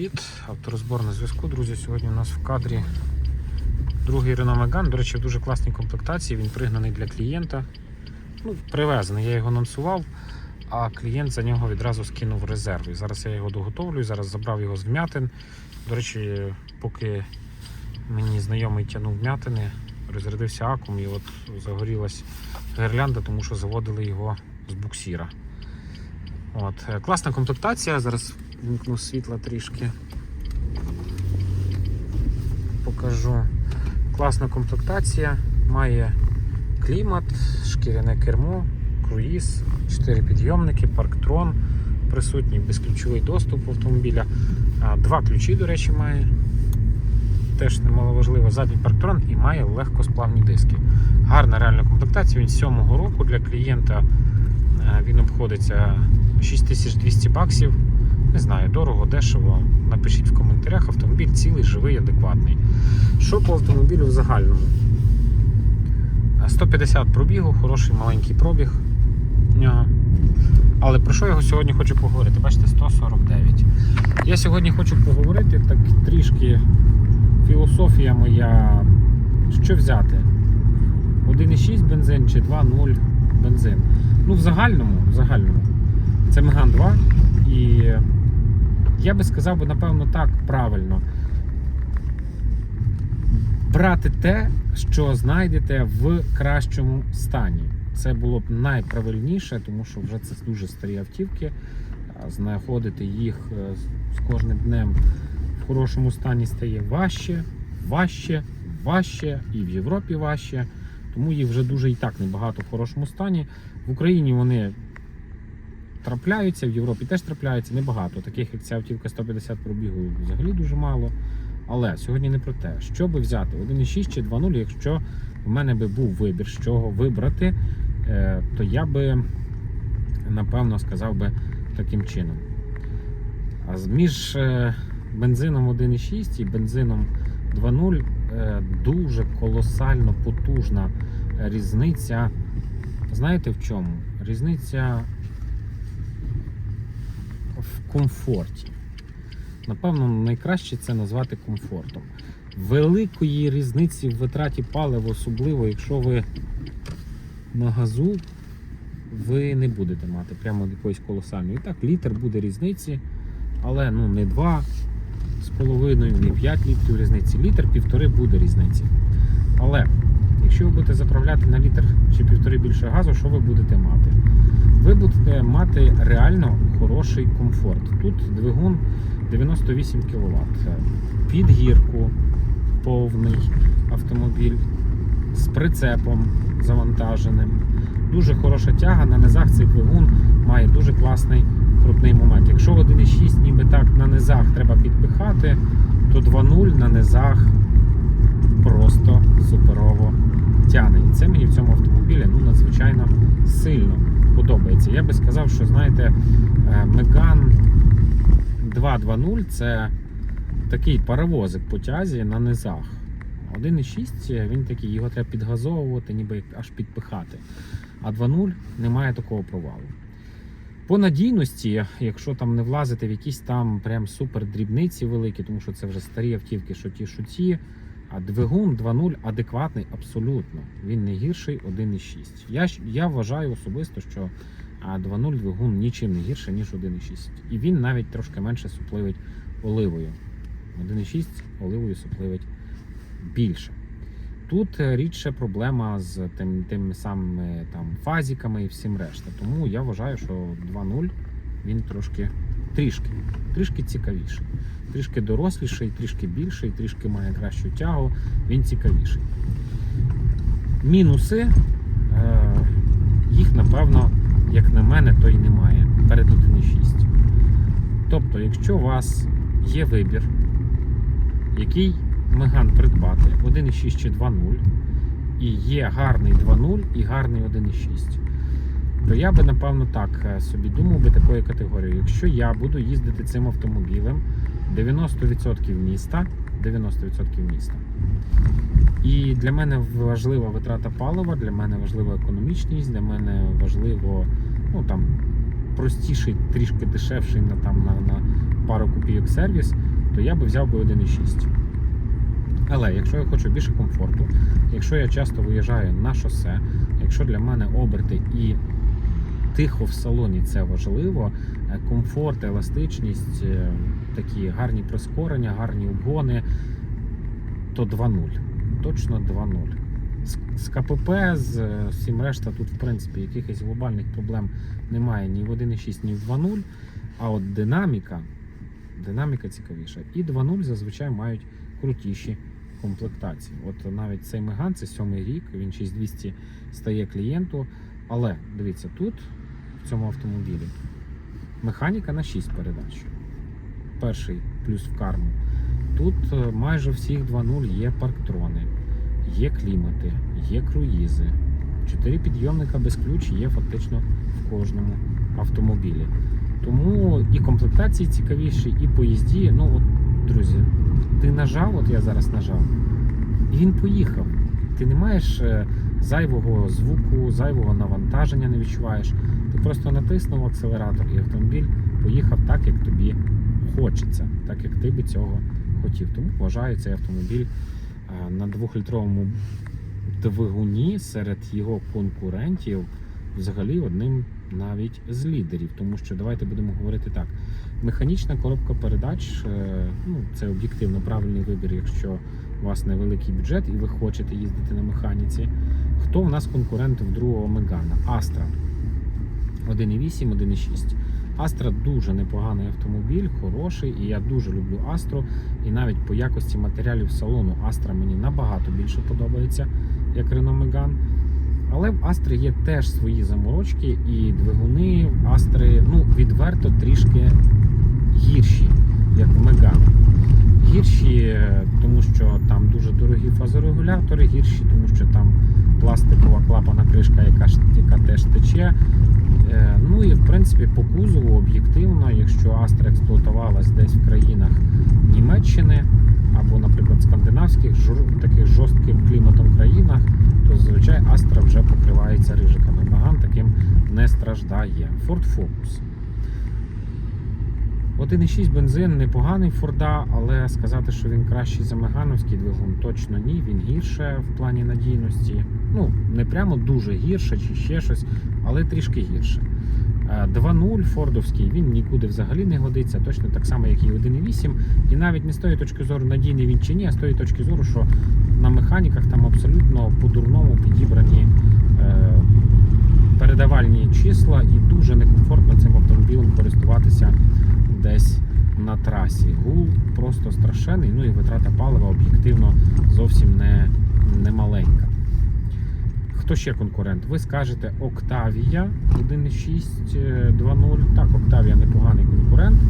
Привіт, авторозбор на зв'язку. Друзі, сьогодні у нас в кадрі другий Renault Megane. До речі, в дуже класній комплектації. Він пригнаний для клієнта. Ну, привезений, я його анонсував, а клієнт за нього відразу скинув резерв. І зараз я його доготовлюю, зараз забрав його з вмятин. До речі, поки мені знайомий тягнув вмятини, розрядився акум і от загорілась гірлянда, тому що заводили його з буксіра. От, е, класна комплектація. Зараз вімкну світла трішки. Покажу. Класна комплектація. Має клімат, шкіряне кермо, круїз, 4 підйомники, парктрон присутній, безключовий доступ автомобіля. Два ключі, до речі, має. Теж немаловажливо, задній парктрон і має легкосплавні диски. Гарна реальна комплектація. Він з 7-го року для клієнта він обходиться 6200 баксів. Не знаю, дорого, дешево. Напишіть в коментарях. Автомобіль цілий, живий, адекватний. Що по автомобілю в загальному? 150 пробігу, хороший маленький пробіг. Але про що я сьогодні хочу поговорити? Бачите, 149. Я сьогодні хочу поговорити так трішки філософія моя. Що взяти? 1,6 бензин чи 2,0 бензин. Ну, в загальному, в загальному. Це Megane 2. І я би сказав, напевно, так правильно. Брати те, що знайдете в кращому стані. Це було б найправильніше, тому що вже це дуже старі автівки. Знаходити їх е, з кожним днем в хорошому стані стає важче, важче, важче і в Європі важче. Тому їх вже дуже і так небагато в хорошому стані. В Україні вони трапляються, в Європі теж трапляються небагато. Таких як ця автівка 150 пробігу взагалі дуже мало. Але сьогодні не про те, що би взяти 1,6 чи 2.0, якщо в мене би був вибір, з чого вибрати, е, то я би напевно сказав би таким чином. А між е, бензином 1,6 і бензином 2.0 е, дуже колосально потужна різниця. Знаєте в чому? Різниця в комфорті. Напевно, найкраще це назвати комфортом. Великої різниці в витраті палива, особливо, якщо ви на газу, ви не будете мати прямо якоїсь колосальної. І так, літр буде різниці, але ну, не 2 з половиною, не 5 літрів різниці. Літр півтори буде різниці. Але якщо ви будете заправляти на літр чи півтори більше газу, що ви будете мати? Ви будете мати реально хороший комфорт. Тут двигун 98 кВт. Під гірку повний автомобіль з прицепом завантаженим. Дуже хороша тяга. На низах цей двигун має дуже класний крутний момент. Якщо 1,6 ніби так на низах треба підпихати, то 2.0 на низах просто суперово тяне. І це мені в цьому автомобілі ну, надзвичайно сильно подобається. Я би сказав, що знаєте, е, Megane 2.2.0 це такий паровозик по тязі на низах. 1.6 він такий, його треба підгазовувати, ніби аж підпихати. А 2.0 немає такого провалу. По надійності, якщо там не влазити в якісь там прям супер дрібниці великі, тому що це вже старі автівки, що ті, що ті, а двигун 2.0 адекватний абсолютно. Він не гірший 1.6. Я, я вважаю особисто, що 2.0 двигун нічим не гірше, ніж 1.6. І він навіть трошки менше супливить оливою. 1.6 оливою супливить більше. Тут е, рідше проблема з тим, тими самими там, фазіками і всім решта. Тому я вважаю, що 2.0 він трошки трішки, трішки цікавіший. Трішки доросліший, трішки більший, трішки має кращу тягу, він цікавіший. Мінуси, е, їх, напевно, як на мене, то й немає перед 1.6. Тобто, якщо у вас є вибір, який Меган придбати 1.6 чи 2.0, і є гарний 2.0 і гарний 1.6, то я би напевно так е, собі думав би такої категорії. Якщо я буду їздити цим автомобілем 90% міста, 90% міста. І для мене важлива витрата палива, для мене важлива економічність, для мене важливо ну, там, простіший, трішки дешевший на, там, на, на пару копійок сервіс, то я би взяв би 1,6. Але якщо я хочу більше комфорту, якщо я часто виїжджаю на шосе, якщо для мене оберти і тихо в салоні це важливо, е, комфорт, еластичність, е, такі гарні прискорення, гарні обгони, то 2.0. Точно 2.0. З, КПП, з е, всім решта, тут, в принципі, якихось глобальних проблем немає ні в 1.6, ні в 2.0. А от динаміка, динаміка цікавіша. І 2.0 зазвичай мають крутіші комплектації. От навіть цей Меган, це сьомий рік, він 6200 стає клієнту. Але дивіться, тут, в цьому автомобілі, механіка на 6 передач. Перший плюс в карму. Тут е, майже всіх 2.0 є парктрони, є клімати, є круїзи. Чотири підйомника без ключ є фактично в кожному автомобілі. Тому і комплектації цікавіші, і поїзді. Ну, от, друзі, ти нажав, от я зараз нажав, і він поїхав. Ти не маєш е, зайвого звуку, зайвого навантаження не відчуваєш. Ти просто натиснув акселератор, і автомобіль поїхав так, як тобі хочеться, так як ти би цього хотів. Тому вважаю цей автомобіль е, на двохлітровому двигуні серед його конкурентів взагалі одним навіть з лідерів. Тому що давайте будемо говорити так: механічна коробка передач е, ну, це об'єктивно правильний вибір, якщо у вас невеликий бюджет і ви хочете їздити на механіці. Хто в нас конкурент в другого Мегана? Astra 1.8, 1.6. Astra дуже непоганий автомобіль, хороший, і я дуже люблю Astra. І навіть по якості матеріалів салону Astra мені набагато більше подобається, як Renault Megane. Але в Astra є теж свої заморочки, і двигуни в Astra, ну, відверто трішки гірші, як в Megane. Гірші, е, тому що там дуже дорогі фазорегулятори, гірші, тому що там пластикова клапана кришка, яка, яка теж тече. Е, Ну і в принципі по кузову об'єктивно, якщо Astra експлуатувалась десь в країнах Німеччини або, наприклад, скандинавських таких жорстким кліматом країнах, то зазвичай Astra вже покривається рижиками. Маган таким не страждає. Ford Focus. 1,6 бензин непоганий Форда, але сказати, що він кращий за Мегановський двигун, точно ні. Він гірше в плані надійності. Ну, не прямо дуже гірше чи ще щось, але трішки гірше. Е, 2.0 Фордовський він нікуди взагалі не годиться, точно так само, як і 1.8. І навіть не з тої точки зору надійний він чи ні, а з тої точки зору, що на механіках там абсолютно по-дурному підібрані е, передавальні числа, і дуже некомфортно цим автомобілем користуватися десь на трасі. Гул просто страшенний, ну і витрата палива об'єктивно зовсім не, не маленька. Хто ще конкурент? Ви скажете Octavia 1.6 е, 2.0. Так, Octavia непоганий конкурент,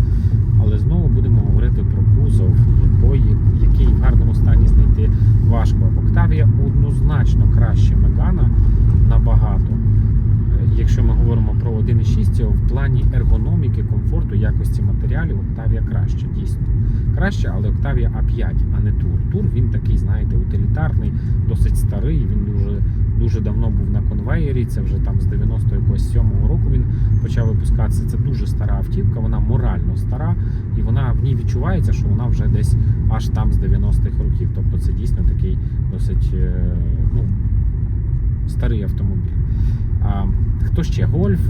але знову будемо говорити про кузов, якої, який в гарному стані знайти важко. Octavia однозначно краще Мегана набагато. Е, Якщо ми говоримо про 1.6, в плані ергономіки, комфорту, якості матеріалів, Octavia краще, дійсно. Краще, але Octavia A5, а не Tour. Tour він такий, знаєте, утилітарний, досить старий. Він дуже дуже давно був на конвеєрі. Це вже там з 90 якогось 7-го року він почав випускатися. Це дуже стара автівка, вона морально стара, і вона в ній відчувається, що вона вже десь аж там з 90-х років. Тобто це дійсно такий досить е, ну, старий автомобіль. А, хто ще? Гольф.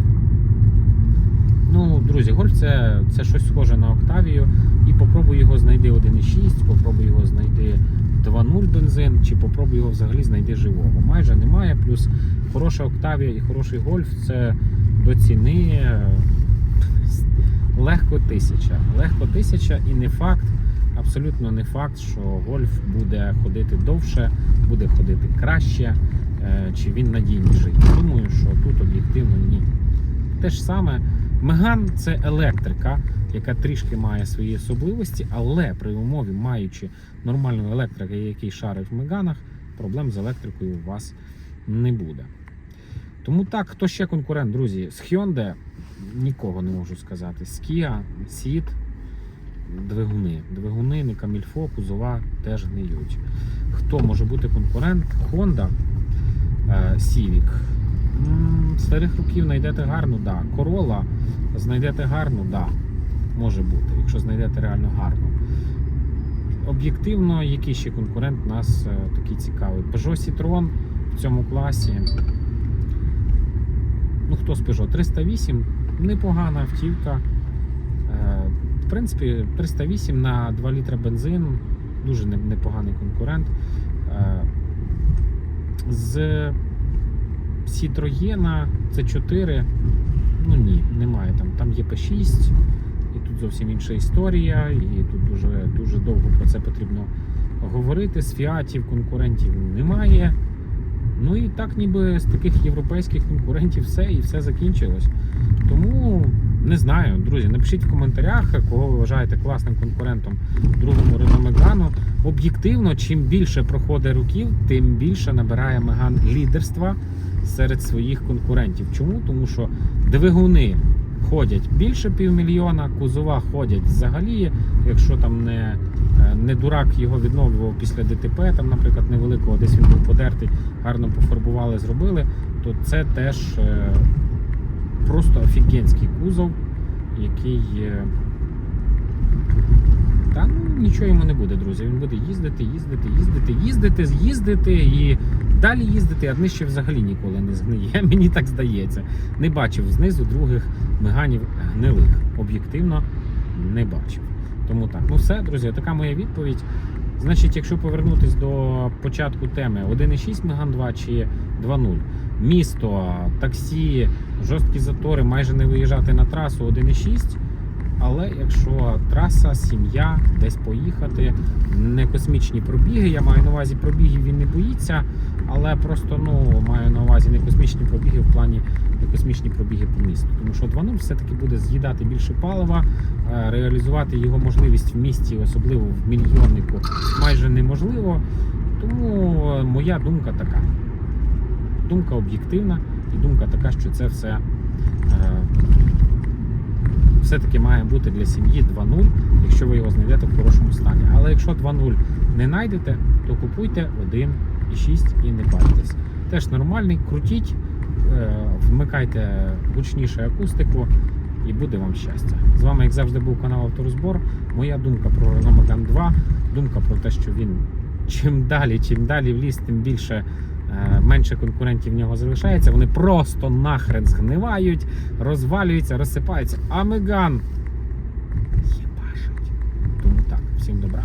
Ну, друзі, гольф це, це щось схоже на Октавію. І попробуй його знайди 1.6, попробуй його знайди 2.0 бензин, чи попробуй його взагалі знайди живого. Майже немає. Плюс хороша Октавія і хороший гольф це до ціни е, легко тисяча. Легко тисяча і не факт, абсолютно не факт, що гольф буде ходити довше, буде ходити краще, е, чи він надійніший. Думаю, що тут об'єктивно ні. Те ж саме, Меган це електрика, яка трішки має свої особливості, але при умові, маючи нормальну електрику, який шарить в Меганах, проблем з електрикою у вас не буде. Тому так, хто ще конкурент, друзі? З Hyundai нікого не можу сказати. З Kia, Ceed, двигуни. Двигуни, не камільфо, кузова теж гниють. Хто може бути конкурент? Honda е, Civic. Старих років знайдете гарну, да. Corolla знайдете гарну, да. Може бути, якщо знайдете реально гарну. об'єктивно, який ще конкурент нас е, такий цікавий? Peugeot Citroën в цьому класі. Ну, хто з Peugeot? 308 непогана автівка. Е, В принципі, 308 на 2 літра бензин, дуже непоганий конкурент. Е, З Citroën c 4 ну ні, немає там. Там є P6, і тут зовсім інша історія, і тут дуже, дуже довго про це потрібно говорити. З фіатів конкурентів немає. Ну і так, ніби з таких європейських конкурентів все і все закінчилось. Тому не знаю, друзі, напишіть в коментарях, кого ви вважаєте класним конкурентом другому Renault Megane. Об'єктивно, чим більше проходить років, тим більше набирає Меган лідерства серед своїх конкурентів. Чому? Тому що двигуни ходять більше півмільйона, кузова ходять взагалі, якщо там не, е, не дурак його відновлював після ДТП, там, наприклад, невеликого, десь він був подертий, гарно пофарбували, зробили, то це теж е, просто офігенський кузов, який. Та ну нічого йому не буде, друзі. Він буде їздити, їздити, їздити, їздити, їздити і далі їздити, а днище взагалі ніколи не згниє. Мені так здається. Не бачив знизу других меганів гнилих. Об'єктивно не бачив. Тому так, ну все, друзі, така моя відповідь. Значить, якщо повернутись до початку теми 1.6 Меган 2 чи 2.0, місто, таксі, жорсткі затори, майже не виїжджати на трасу 1.6. Але якщо траса, сім'я, десь поїхати, не космічні пробіги, я маю на увазі пробігів він не боїться, але просто ну, маю на увазі не космічні пробіги в плані космічні пробіги по місту. Тому що 2.0 все-таки буде з'їдати більше палива, е, реалізувати його можливість в місті, особливо в мільйоннику, майже неможливо. Тому моя думка така. Думка об'єктивна і думка така, що це все. е, все-таки має бути для сім'ї 2.0, якщо ви його знайдете в хорошому стані. Але якщо 2.0 не знайдете, то купуйте 1.6 і не паритесь. Теж нормальний, крутіть, вмикайте гучніше акустику і буде вам щастя. З вами, як завжди, був канал Авторозбор. Моя думка про Renault Megane 2, думка про те, що він чим далі, чим далі в ліс, тим більше. е, Менше конкурентів в нього залишається, вони просто нахрен згнивають, розвалюються, розсипаються. А Меган єбашить. Тому так, всім добра.